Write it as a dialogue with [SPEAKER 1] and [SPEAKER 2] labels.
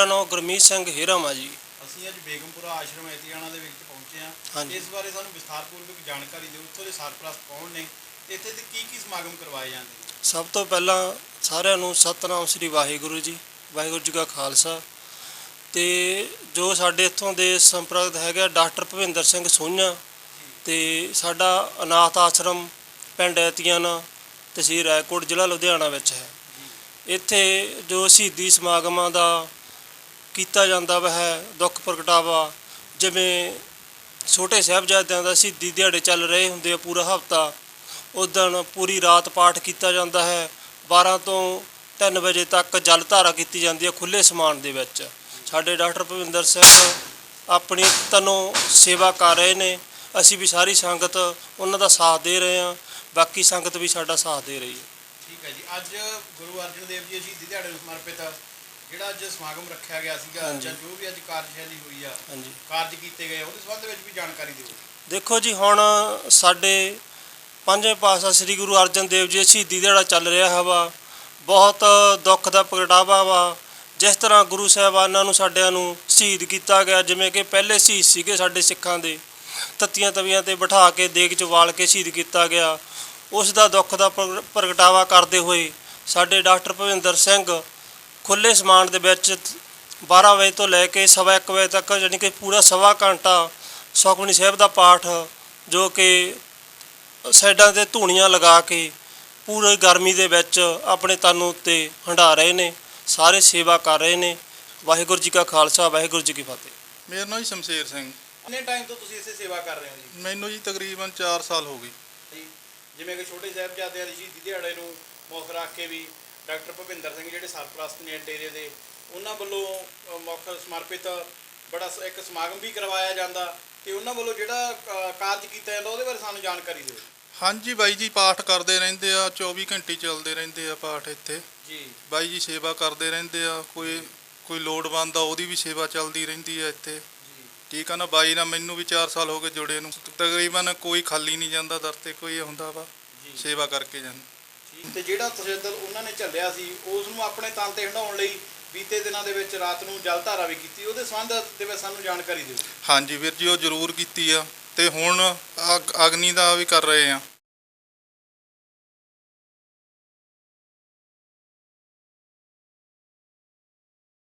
[SPEAKER 1] ਮੇਰਾ ਨਾਮ ਗੁਰਮੀਤ ਸਿੰਘ ਹੀਰਮ ਆ ਜੀ।
[SPEAKER 2] ਅਸੀਂ ਅੱਜ ਬੇਗਮਪੁਰਾ ਆਸ਼ਰਮ ਐਤੀਆਣਾ ਦੇ ਵਿੱਚ ਪਹੁੰਚੇ ਹਾਂ।
[SPEAKER 1] ਹਾਂਜੀ।
[SPEAKER 2] ਇਸ ਬਾਰੇ ਸਾਨੂੰ ਵਿਸਥਾਰਪੂਰਵਕ ਜਾਣਕਾਰੀ ਦਿਓ ਇੱਥੋਂ ਦੇ ਸਰਪ੍ਰਸਤ ਕੌਣ ਨੇ ਤੇ ਇੱਥੇ ਦੇ ਕੀ ਕੀ ਸਮਾਗਮ ਕਰਵਾਏ ਜਾਂਦੇ ਨੇ?
[SPEAKER 1] ਸਭ ਤੋਂ ਪਹਿਲਾਂ ਸਾਰਿਆਂ ਨੂੰ ਸਤਨਾਮ ਸ੍ਰੀ ਵਾਹਿਗੁਰੂ ਜੀ ਵਾਹਿਗੁਰੂ ਜੀ ਕਾ ਖਾਲਸਾ। ਤੇ ਜੋ ਸਾਡੇ ਇੱਥੋਂ ਦੇ ਸੰਪਰਕ ਹੈਗਾ ਡਾਕਟਰ ਭਵਿੰਦਰ ਸਿੰਘ ਸੋਝਾ ਤੇ ਸਾਡਾ ਅਨਾਥ ਆਸ਼ਰਮ ਪਿੰਡ ਐਤੀਆਣਾ ਤਹਿਸੀਲ ਰਾਏਕੋਟ ਜ਼ਿਲ੍ਹਾ ਲੁਧਿਆਣਾ ਵਿੱਚ ਹੈ। ਇੱਥੇ ਜੋ ਸ਼ਹੀਦੀ ਸਮਾਗਮਾਂ ਦਾ ਕੀਤਾ ਜਾਂਦਾ ਵਾ ਹੈ, ਦੁੱਖ ਪ੍ਰਗਟਾਵਾ। ਜਿਵੇਂ ਛੋਟੇ ਸਾਹਿਬਜ਼ਾਦਿਆਂ ਦਾ ਸ਼ਹੀਦੀ ਦਿਹਾੜੇ ਚੱਲ ਰਹੇ ਹੁੰਦੇ ਆ ਪੂਰਾ ਹਫਤਾ, ਉਸ ਦਿਨ ਪੂਰੀ ਰਾਤ ਪਾਠ ਕੀਤਾ ਜਾਂਦਾ ਹੈ। 12 ਤੋਂ 3 ਵਜੇ ਤੱਕ ਜਲ ਧਾਰਾ ਕੀਤੀ ਜਾਂਦੀ ਹੈ ਖੁੱਲੇ ਸਮਾਨ ਦੇ ਵਿੱਚ। ਸਾਡੇ ਡਾਕਟਰ ਭਵਿੰਦਰ ਸਿੰਘ ਆਪਣੀ ਤਨੋਂ ਸੇਵਾ ਕਰ ਰਹੇ ਨੇ। ਅਸੀਂ ਵੀ ਸਾਰੀ ਸੰਗਤ ਉਹਨਾਂ ਦਾ ਸਾਥ ਦੇ ਰਹੇ ਹਾਂ। ਬਾਕੀ ਸੰਗਤ ਵੀ ਸਾਡਾ ਸਾਥ ਦੇ ਰਹੀ ਹੈ।
[SPEAKER 2] ਠੀਕ ਹੈ ਜੀ। ਅੱਜ ਗੁਰੂ ਅਰਜਨ ਦੇਵ ਜੀ ਸ਼ਹੀਦੀ ਦਿਹਾੜੇ ਨੂੰ ਸਮਰਪਿਤ ਜਿਹੜਾ ਅੱਜ ਸਮਾਗਮ ਰੱਖਿਆ ਗਿਆ ਸੀਗਾ। ਜਾਂ ਜੋ ਵੀ ਅੱਜ ਕਾਰਜਸ਼ੈਲੀ ਹੋਈ ਆ
[SPEAKER 1] ਹਾਂਜੀ।
[SPEAKER 2] ਕਾਰਜ ਕੀਤੇ ਗਏ ਉਹਦੇ ਸੰਬੰਧ ਵਿੱਚ ਵੀ ਜਾਣਕਾਰੀ ਦਿਓ।
[SPEAKER 1] ਦੇਖੋ ਜੀ ਹੁਣ ਸਾਡੇ ਪੰਜਵੇਂ ਪਾਤਸ਼ਾਹ ਸ੍ਰੀ ਗੁਰੂ ਅਰਜਨ ਦੇਵ ਜੀ ਸ਼ਹੀਦੀ ਦਿਹਾੜਾ ਚੱਲ ਰਿਹਾ ਹੈ ਵਾ ਬਹੁਤ ਦੁੱਖ ਦਾ ਪ੍ਰਗਟਾਵਾ ਵਾ। ਜਿਸ ਤਰ੍ਹਾਂ ਗੁਰੂ ਸਾਹਿਬਾਨਾਂ ਨੂੰ ਸਾਡਿਆਂ ਨੂੰ ਸ਼ਹੀਦ ਕੀਤਾ ਗਿਆ ਜਿਵੇਂ ਕਿ ਪਹਿਲੇ ਸ਼ਹੀਦ ਸੀਗੇ ਸਾਡੇ ਸਿੱਖਾਂ ਦੇ ਤੱਤੀਆਂ ਤਵੀਆਂ ਤੇ ਬਿਠਾ ਕੇ ਦੇਗ 'ਚ ਵਾਲ ਕੇ ਸ਼ਹੀਦ ਕੀਤਾ ਗਿਆ। ਉਸ ਦਾ ਦੁੱਖ ਦਾ ਪ੍ਰਗ- ਪ੍ਰਗਟਾਵਾ ਕਰਦੇ ਹੋਏ ਸਾਡੇ ਡਾਕਟਰ ਭਵਿੰਦਰ ਸਿੰਘ ਖੁੱਲੇ ਸਮਾਨ ਦੇ ਵਿੱਚ 12 ਵਜੇ ਤੋਂ ਲੈ ਕੇ ਸਵਾ ਇੱਕ ਵਜੇ ਤੱਕ ਯਾਨੀ ਕਿ ਪੂਰਾ ਸਵਾ ਘੰਟਾ ਸੁਖਮਨੀ ਸਾਹਿਬ ਦਾ ਪਾਠ ਜੋ ਕਿ ਸਾਈਡਾਂ ਤੇ ਧੂਣੀਆਂ ਲਗਾ ਕੇ ਪੂਰੇ ਗਰਮੀ ਦੇ ਵਿੱਚ ਆਪਣੇ ਤਨ ਉੱਤੇ ਹੰਢਾ ਰਹੇ ਨੇ ਸਾਰੇ ਸੇਵਾ ਕਰ ਰਹੇ ਨੇ। ਵਾਹਿਗੁਰੂ ਜੀ ਕਾ ਖਾਲਸਾ ਵਾਹਿਗੁਰੂ ਜੀ ਕੀ ਫਤਿਹ।
[SPEAKER 3] ਮੇਰਾ ਨਾਮ ਜੀ ਸ਼ਮਸ਼ੇਰ ਸਿੰਘ।
[SPEAKER 2] ਕਿੰਨੇ ਟਾਈਮ ਤੋਂ ਤੁਸੀਂ ਇਸੇ ਸੇਵਾ ਕਰ ਰਹੇ ਹੋ ਜੀ?
[SPEAKER 3] ਮੈਨੂੰ ਜੀ ਤਕਰੀਬਨ 4 ਸਾਲ ਹੋ ਗਏ।
[SPEAKER 2] ਜੀ ਜਿਵੇਂ ਕਿ ਛੋਟੇ ਸਾਹਿਬਜ਼ਾਦਿਆਂ ਦੀ ਸ਼ਹੀਦੀ ਦਿਹਾੜੇ ਨੂੰ ਮੁੱਖ ਰੱਖ ਕੇ ਵੀ ਡਾਕਟਰ ਭੁਪਿੰਦਰ ਸਿੰਘ ਜਿਹੜੇ ਸਰਪ੍ਰਸਤ ਨੇ ਡੇਰੇ ਦੇ ਉਹਨਾਂ ਵੱਲੋਂ ਮੁੱਖ ਸਮਰਪਿਤ ਬੜਾ ਇੱਕ ਸਮਾਗਮ ਵੀ ਕਰਵਾਇਆ ਜਾਂਦਾ ਤੇ ਉਹਨਾਂ ਵੱਲੋਂ ਜਿਹੜਾ ਕਾਰਜ ਕੀਤਾ ਜਾਂਦਾ ਉਹਦੇ ਬਾਰੇ ਸਾਨੂੰ ਜਾਣਕਾਰੀ ਦਿਓ।
[SPEAKER 3] ਹਾਂਜੀ ਬਾਈ ਜੀ ਪਾਠ ਕਰਦੇ ਰਹਿੰਦੇ ਆ 24 ਘੰਟੇ ਚੱਲਦੇ ਰਹਿੰਦੇ ਆ ਪਾਠ ਇੱਥੇ।
[SPEAKER 2] ਜੀ।
[SPEAKER 3] ਬਾਈ ਜੀ ਸੇਵਾ ਕਰਦੇ ਰਹਿੰਦੇ ਆ ਕੋਈ ਕੋਈ ਲੋੜਵੰਦ ਆ ਉਹਦੀ ਵੀ ਸੇਵਾ ਚੱਲਦੀ ਰਹਿੰਦੀ ਆ ਇੱਥੇ। ਠੀਕ ਆ ਨਾ ਬਾਈ ਨਾਲ ਮੈਨੂੰ ਵੀ 4 ਸਾਲ ਹੋ ਗਏ ਜੁੜੇ ਨੂੰ। ਤਕਰੀਬਨ ਕੋਈ ਖਾਲੀ ਨਹੀਂ ਜਾਂਦਾ ਦਰ ਤੇ ਕੋਈ ਹੁੰਦਾ ਵਾ। ਸੇਵਾ ਕਰਕੇ ਜਾਂਦਾ।
[SPEAKER 2] ਤੇ ਜਿਹੜਾ ਤਸ਼ੱਦਦ ਉਹਨਾਂ ਨੇ ਝੱਲਿਆ ਸੀ ਉਸ ਨੂੰ ਆਪਣੇ ਤਨ ਤੇ ਹੰਡਾਉਣ ਲਈ ਬੀਤੇ ਦਿਨਾਂ ਦੇ ਵਿੱਚ ਰਾਤ ਨੂੰ ਜਲ ਧਾਰਾ ਵੀ ਕੀਤੀ। ਉਹਦੇ ਸੰਬੰਧ ਦੇ ਵਿੱਚ ਸਾਨੂੰ ਜਾਣਕਾਰੀ ਦਿਓ।
[SPEAKER 3] ਹਾਂਜੀ ਵੀਰ ਜੀ, ਉਹ ਜ਼ਰੂਰ ਕੀਤੀ ਆ। ਤੇ ਹੁਣ ਅਗ- ਅਗਨੀ ਦਾ ਵੀ ਕਰ ਰਹੇ ਆ।